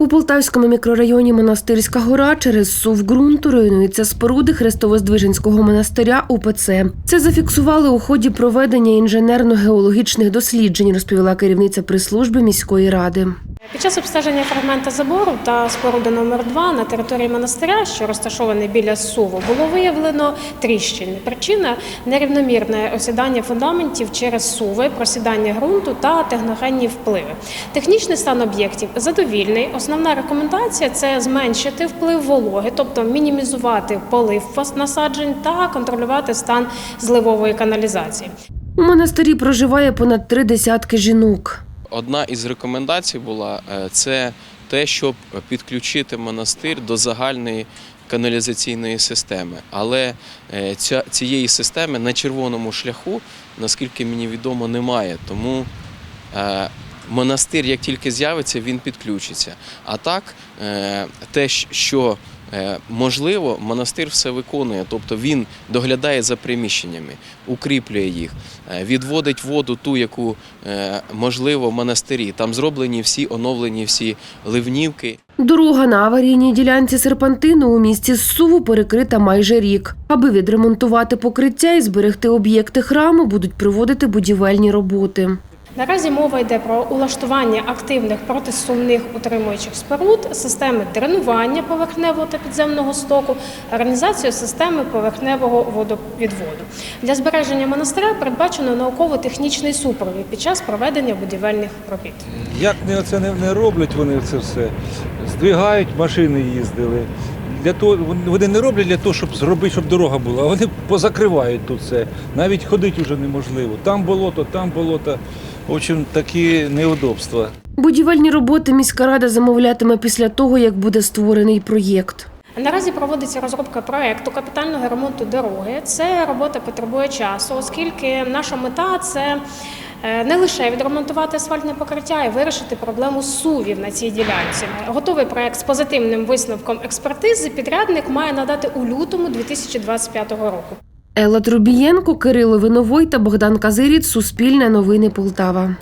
У Полтавському мікрорайоні Монастирська гора через сув ґрунту руйнуються споруди Христовоздвиженського монастиря УПЦ. Це зафіксували у ході проведення інженерно-геологічних досліджень, розповіла керівниця прес-служби міської ради. Під час обстеження фрагмента забору та споруди номер 2 на території монастиря, що розташований біля суву, було виявлено тріщини. Причина нерівномірне осідання фундаментів через суви, просідання ґрунту та техногенні впливи. Технічний стан об'єктів задовільний. Основна рекомендація це зменшити вплив вологи, тобто мінімізувати полив насаджень та контролювати стан зливової каналізації. У монастирі проживає понад три десятки жінок. Одна із рекомендацій була е, це те, щоб підключити монастир до загальної каналізаційної системи. Але е, цієї системи на червоному шляху, наскільки мені відомо, немає. Тому е, монастир, як тільки з'явиться, він підключиться. А так, те, що можливо, монастир все виконує, тобто він доглядає за приміщеннями, укріплює їх, е, відводить воду, ту, яку е, можливо в монастирі. Там зроблені всі оновлені всі ливнівки. Дорога на аварійній ділянці серпантину у місті Суву перекрита майже рік. Аби відремонтувати покриття і зберегти об'єкти храму, будуть проводити будівельні роботи. Наразі мова йде про улаштування активних протисумних утримуючих споруд, системи дренування поверхневого та підземного стоку, організацію системи поверхневого водовідводу. Для збереження монастиря передбачено науково-технічний супровід під час проведення будівельних робіт. Як не це не, роблять вони це все? Здвигають, машини їздили. Для того вони- не роблять для того, щоб зробити, щоб дорога була. Вони позакривають тут все. Навіть ходити вже неможливо. Там болото, там болото. В общем, такі неудобства. Будівельні роботи міська рада замовлятиме після того, як буде створений проєкт. Наразі проводиться розробка проекту капітального ремонту дороги. Це робота потребує часу, оскільки наша мета це е, не лише відремонтувати асфальтне покриття, а й вирішити проблему сувів на цій ділянці. Готовий проект з позитивним висновком експертизи підрядник має надати у лютому 2025 року. Елла Трубієнко, Кирило Виновой та Богдан Казиріт. Суспільне новини Полтава.